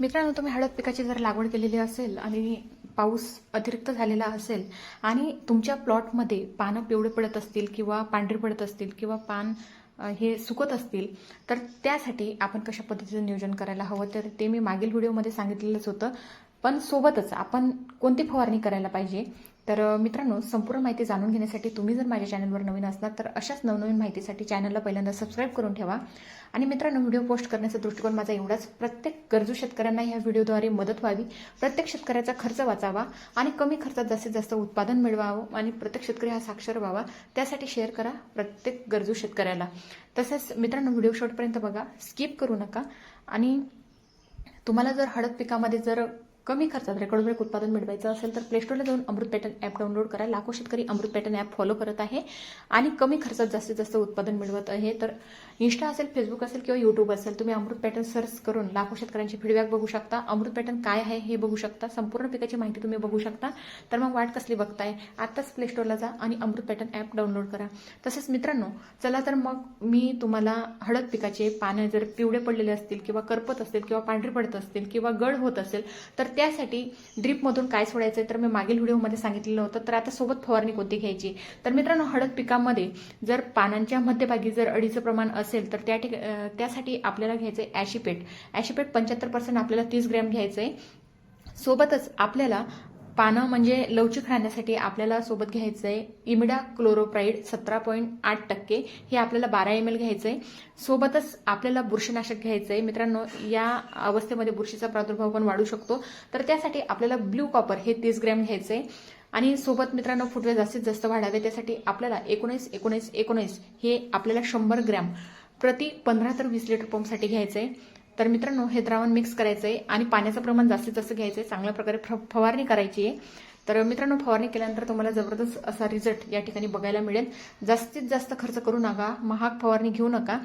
मित्रांनो तुम्ही हळद पिकाची जर लागवड केलेली असेल आणि पाऊस अतिरिक्त झालेला असेल आणि तुमच्या प्लॉटमध्ये पानं पिवळे पडत असतील किंवा पांढरे पडत असतील किंवा पान हे सुकत असतील तर त्यासाठी आपण कशा पद्धतीचं नियोजन करायला हवं? तर ते मी मागील व्हिडिओमध्ये सांगितलेलंच होतं. पण सोबतच आपण कोणती फवारणी करायला पाहिजे? तर मित्रांनो संपूर्ण माहिती जाणून घेण्यासाठी तुम्ही जर माझ्या चॅनलवर नवीन असणार तर अशाच नवनवीन माहितीसाठी चॅनलला पहिल्यांदा सबस्क्राईब करून ठेवा. आणि मित्रांनो व्हिडिओ पोस्ट करण्याचा दृष्टिकोन माझा एवढाच. प्रत्येक गरजू शेतकऱ्यांना ह्या व्हिडिओद्वारे मदत व्हावी. प्रत्येक शेतकऱ्याचा खर्च वाचावा आणि कमी खर्चात जास्तीत जास्त उत्पादन मिळवावं आणि प्रत्येक शेतकरी हा साक्षर व्हावा त्यासाठी शेअर करा प्रत्येक गरजू शेतकऱ्याला. तसेच मित्रांनो व्हिडिओ शॉर्टपर्यंत बघा स्किप करू नका. आणि तुम्हाला जर हळद पिकामध्ये जर कमी खर्चात रेकॉर्ड ब्रेक उत्पादन मिळवायचं असेल तर प्लेस्टोरला जाऊन अमृत पॅटर्न ॲप डाउनलोड करा. लाखो शेतकरी अमृत पॅटर्न ॲप फॉलो करत आहे. आणि कमी खर्चात जास्तीत जास्त उत्पादन मिळवत आहे. तर इंस्टा असेल फेसबुक असेल किंवा युट्यूब असेल तुम्ही अमृत पॅटर्न सर्च करून लाखो शेतकऱ्यांची फीडबॅक बघू शकता. अमृत पॅटर्न काय आहे हे बघू शकता. संपूर्ण पिकाची माहिती तुम्ही बघू शकता. तर मग वाट कसली बघताय? आत्ताच प्लेस्टोरला जा आणि अमृत पॅटर्न ॲप डाउनलोड करा. तसेच मित्रांनो चला तर मग मी तुम्हाला हळद पिकाचे पानं जर पिवळे पडलेले असतील किंवा करपत असतील किंवा पांढरे पडत असतील किंवा गड होत असेल तर त्यासाठी ड्रीपमधून काय सोडायचं तर मी मागील व्हिडिओमध्ये सांगितलेलं होतं. तर आता सोबत फवारणी कोणती घ्यायची? तर मित्रांनो हळद पिकामध्ये जर पानांच्या मध्यभागी जर अडीचं प्रमाण असेल तर त्या ठिक त्यासाठी आपल्याला घ्यायचं आहे ॲशिपेट ॲशिपेट पंच्याहत्तर पर्सेंट आपल्याला तीस ग्रॅम घ्यायचं आहे सोबतच आपल्याला पानं म्हणजे लवचिक राहण्यासाठी आपल्याला सोबत घ्यायचं आहे इमिडा क्लोरोप्राईड सतरा पॉईंट आठ टक्के. हे आपल्याला बारा एम एल घ्यायचं आहे सोबतच आपल्याला बुरशीनाशक घ्यायचं आहे मित्रांनो या अवस्थेमध्ये बुरशीचा प्रादुर्भाव पण वाढू शकतो. तर त्यासाठी आपल्याला ब्ल्यू कॉपर हे तीस ग्रॅम घ्यायचं आहे आणि सोबत मित्रांनो फुटवे जास्तीत जास्त वाढावे. त्यासाठी आपल्याला एकोणीस एकोणीस एकोणीस हे आपल्याला शंभर ग्रॅम प्रति पंधरा तर वीस लिटर पंपसाठी घ्यायचं आहे तर मित्रांनो हे द्रावण मिक्स करायचं आहे आणि पाण्याचं प्रमाण जास्तीत जास्त घ्यायचं आहे चांगल्या प्रकारे फ- फवारणी करायची आहे. तर मित्रांनो फवारणी केल्यानंतर तुम्हाला जबरदस्त असा रिझल्ट या ठिकाणी बघायला मिळेल. जास्तीत जास्त खर्च करू नका. महाग फवारणी घेऊ नका.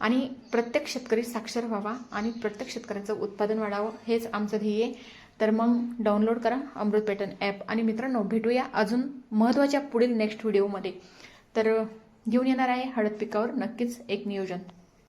आणि प्रत्येक शेतकरी साक्षर व्हावा आणि प्रत्येक शेतकऱ्याचं उत्पादन वाढावं हेच आमचं ध्येय आहे. तर मग डाउनलोड करा अमृत पॅटर्न ॲप आणि मित्रांनो भेटूया अजून महत्त्वाच्या पुढील नेक्स्ट व्हिडिओमध्ये तर घेऊन येणार आहे हळद पिकावर नक्कीच एक नियोजन.